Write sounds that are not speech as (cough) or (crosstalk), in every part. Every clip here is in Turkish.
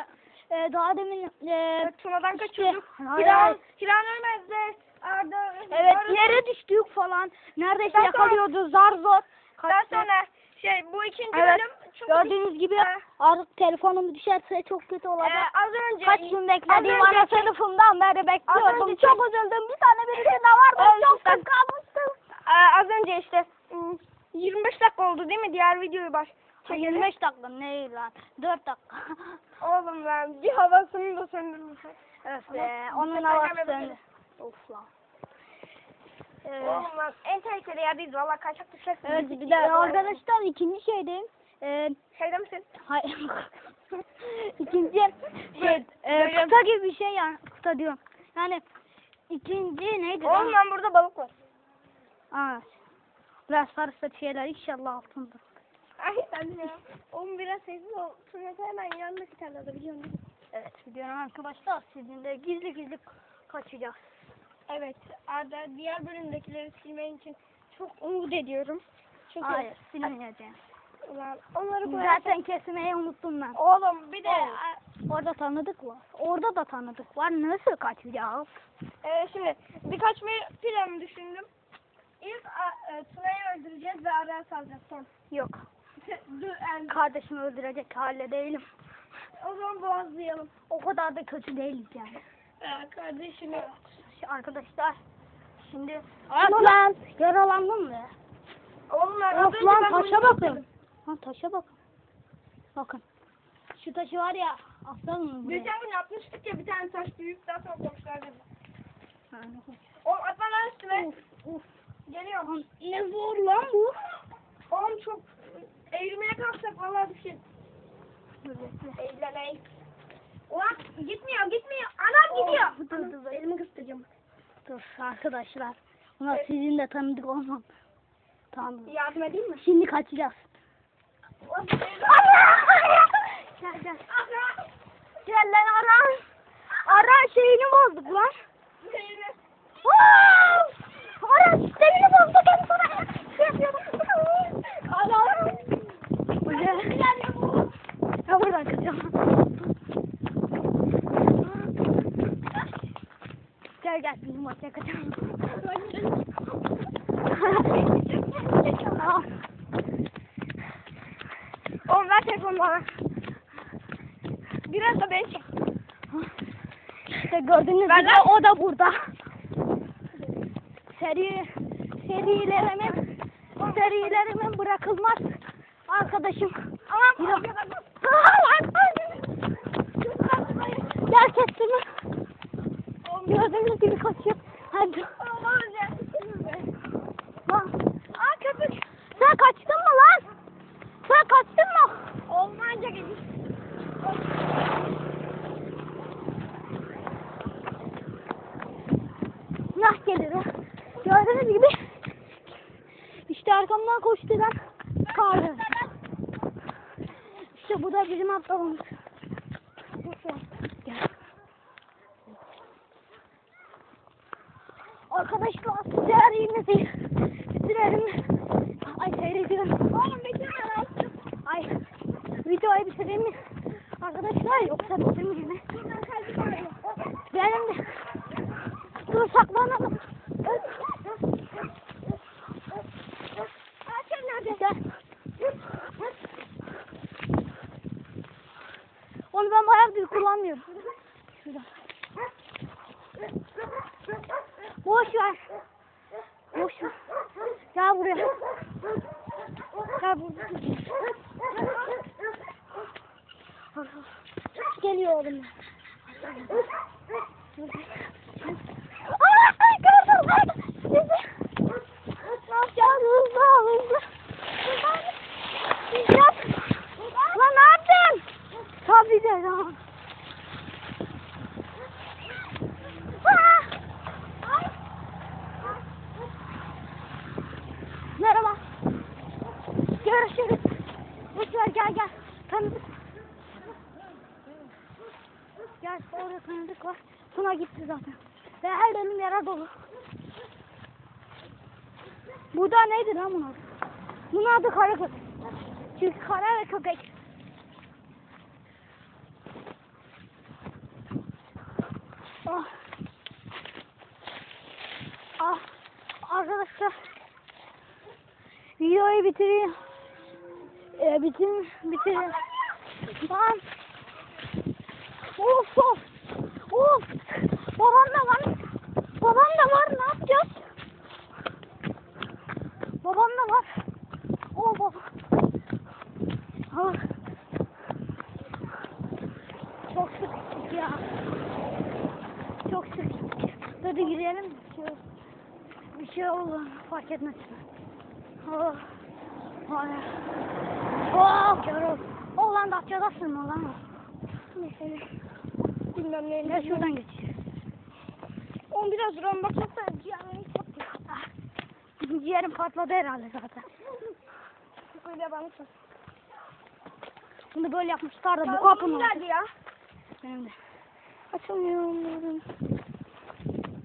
Arkadaşlar e, daha demin e, Tuna'dan işte- kaçıyorduk. Hiran. Hiran Ölmez'le Arda Evet Arda- yere düştük falan. Neredeyse Daha sonra- yakalıyordu zar zor. Daha Kaçtı. sonra şey bu ikinci Evet. bölüm. Çünkü Gördüğünüz gibi Ee, artık telefonum düşerse çok kötü e, olacak. az önce Kaç gün beklediğim az ana sınıfımdan beri bekliyordum. önce- Çok üzüldüm. Bir tane birisi de vardı. Çok kıskanmıştım. Aa, az önce işte hmm, 25 dakika oldu değil mi diğer videoyu baş Ha, çekelim. 25 dakika ne lan? 4 dakika. (laughs) Oğlum lan bir havasını da söndürmüşsün. evet Ama be. bu Onun sefer havası söndü. Of lan. Oğlum lan en tehlikeli yerdeyiz valla kaçak düşersin. evet bir de arkadaşlar ikinci şeydeyim. Ee, Şeyde misin? hayır. (laughs) ikinci şey e, kıta gibi bir şey yani kıta diyorum. Yani ikinci neydi? lan? Oğlum lan burada balık var. Aa, biraz sarı sarı şeyler inşallah altında. Ay sen ya. Oğlum biraz sessiz ol. Tunya'da hemen yanına gitarladı biliyorsun değil mi? Evet biliyorum arkadaşlar sizinle gizli gizli kaçacağız. Evet. Arda diğer bölümdekileri silmen için çok umut ediyorum. Çünkü Hayır silmeyeceğim. Ulan onları koyarsak- Zaten kesmeyi unuttum ben. Oğlum bir de Oğlum. Orada tanıdık var. Orada da tanıdık var. Nasıl kaçacağız? e, şimdi birkaç bir plan düşündüm. İlk e, Tuna'yı öldüreceğiz ve Ara'ya salacağız son. Yok. Kardeşimi öldürecek halde değilim. o zaman boğazlayalım. O kadar da kötü değiliz yani. Ee, kardeşini. Arkadaşlar şimdi At lan yaralandım mı? Lan Of lan ben taşa bakın. Ha taşa bakın. Bakın. Şu taşı var ya aslan mı buraya? Geçen gün yapmıştık ya bir tane taş büyük daha toplamışlardı. Ha, Oğlum atma lan üstüme. Uf uf. Geliyorum. Lan Ne zor lan bu. Oğlum çok eğilmeye kalksak vallahi bir şey. Bekle. Eğlenelim. Ulan gitmiyor gitmiyor. Anam gidiyor. Oh, dur, dur, dur. Elimi kıstıracağım. Dur arkadaşlar. Buna sizin de tanıdık olmam. Tamam. Yardım edeyim mi? Şimdi kaçacağız. Gel gel. Gel lan ara. Ara şeyini bozduk lan. Wow! Ara sistemini bozduk hem sana. Şey yapıyordum. Ara. Ya buradan kaçalım. Gel gel bizim maçya kaçalım. Oğlum ver telefonu bana. Biraz da ben çek. İşte gördüğünüz Ben gibi o da burada. Seri serilerimin serilerimin bırakılmaz arkadaşım. Aman. Gel kestirme. Gördüğünüz gibi kaçıyor. Hadi. Aa köpük. Sen kaçtın mı lan? Sen kaçtın mı? Olmayınca gidiyor. Nah gelir. Gördüğünüz gibi işte arkamdan koştular. Karlı. Bu da bizim ablamız. Arkadaşlar serimizi bitirelim. Ay seyrediyorum. Oğlum bitirme lan. Ay videoyu bitireyim mi? Arkadaşlar yoksa bitirmeyeyim mi? Benim de. Dur saklanalım. Boş ver. Boş ver. Gel buraya. Gel buraya. Geliyor oğlum. Aa, gördüm, gördüm. Sizi. Ne yapacağız? Hızlı, hızlı. Yap. Lan ne yaptın? Tabii de lan. Aa! Merhaba. Görüşürüz. Boşver gel gel. Tanıdık. Gel orada tanıdık var. Suna gitti zaten. Ve her yerim yara dolu. Bu da neydi lan bunun adı? Bunun adı kara köpek. Çünkü kara ve köpek. Ah. Ah. Arkadaşlar. Videoyu bitireyim. Ee, bitir, bitir. Lan. Of of. Of. Babam da var. Babam da var. Ne yapacağız? Babam da var. O baba. Ah. Çok sıkıştık ya. Çok sıkıştık. Hadi girelim. Şey, bir şey oldu. Fark etmez. Oh. Ay. Oh. Ol. Oğlan da atacağız mı lan? Mesela. Bilmem ne. Ne şuradan geçeceğiz. On biraz duran bakmasa ciğerlerini kaptı. Ah. (laughs) Ciğerim patladı herhalde zaten. Öyle bana sor. Bunu böyle yapmışlar da bu kapının nerede ya? Benim de. Onların.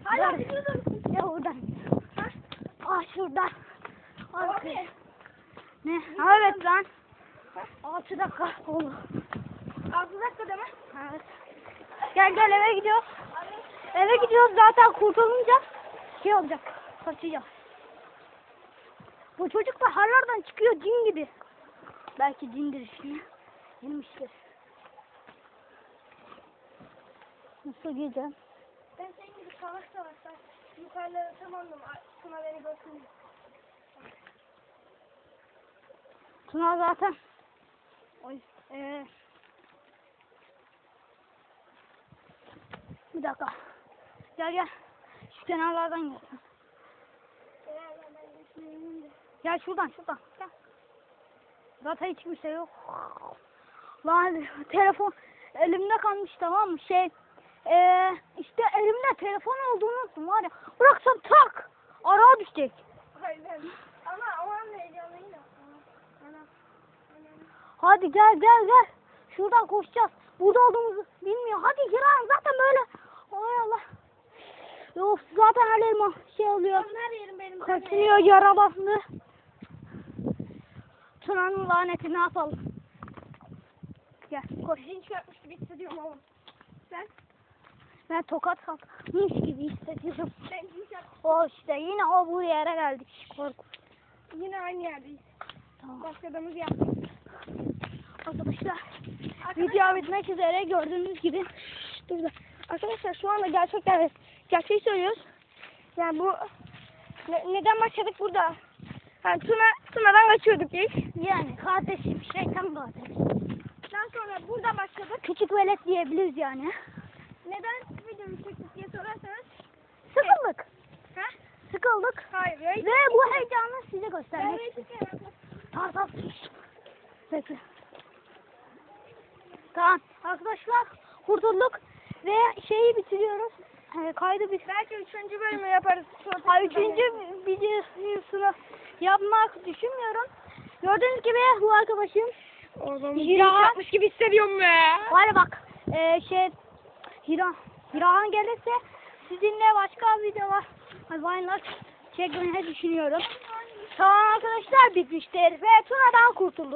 Hala biliyordum. Ya oradan. Ha? Ah şurada. Arkaya. Abi. Ne? Ha, evet lan. 6 dakika oldu. Altı dakika değil mi? Evet. Gel gel eve gidiyoruz. Eve gidiyoruz zaten kurtulunca şey olacak. Kaçacağız. Bu çocuk da harlardan çıkıyor cin gibi. Belki cindir şimdi. Yemiştir. Nasıl gideceğim? Ben senin gibi savaş savaşlar. Yukarılara tamamladım. Tuna beni diye. Tuna zaten. Oy. Ee, bir dakika. Gel gel. Şu kenarlardan gel. Gel şuradan şuradan. Gel. Zaten hiç kimse yok. Lan telefon elimde kalmış tamam mı? Şey ee, işte elimde telefon olduğunu var ya. Bıraksam tak. Arağa düşecek. Aynen. Ama o an heyecanlıyım da. Ana. Ana. Hadi gel gel gel. Şuradan koşacağız. Burada olduğumuzu bilmiyor. Hadi girelim zaten böyle. Ay Allah. Yok zaten her yerim şey oluyor. Her yerim benim. Kaçınıyor yaralandı. Tuna'nın laneti ne yapalım? Gel koş. Zinç yapmış gibi hissediyorum oğlum. Sen? Ben tokat kalkmış gibi hissediyorum. Ben. O işte yine o bu yere geldik. Korku. Yine aynı yerdeyiz. Tamam. Başladığımız yaptık. Arkadaşlar video bitmek üzere gördüğünüz gibi. Dur da. Arkadaşlar şu anda gerçekten evet, gerçeği söylüyoruz. Yani bu ne- neden başladık burada? Yani Tuna, Tuna'dan kaçıyorduk ilk. Yani kardeşim şeytan kardeş. Daha sonra burada başladık. Küçük velet diyebiliriz yani. Neden videoyu çektik diye sorarsanız. Sıkıldık. Ha? Sıkıldık. Hayır. Ve bu heyecanı size göstermek tamam. Bekle. Tamam arkadaşlar kurtulduk ve şeyi bitiriyoruz. Ee, kaydı bir. Belki üçüncü bölümü yaparız. Ha, üçüncü videosunu yapmak düşünmüyorum. Gördüğünüz gibi bu arkadaşım Oğlum Hira- yapmış gibi hissediyorum be. var bak e, şey Hira Hirahan gelirse sizinle başka videolar Vine'lar çekmeyi düşünüyorum. Tamam arkadaşlar bitmiştir ve Tuna'dan kurtulduk.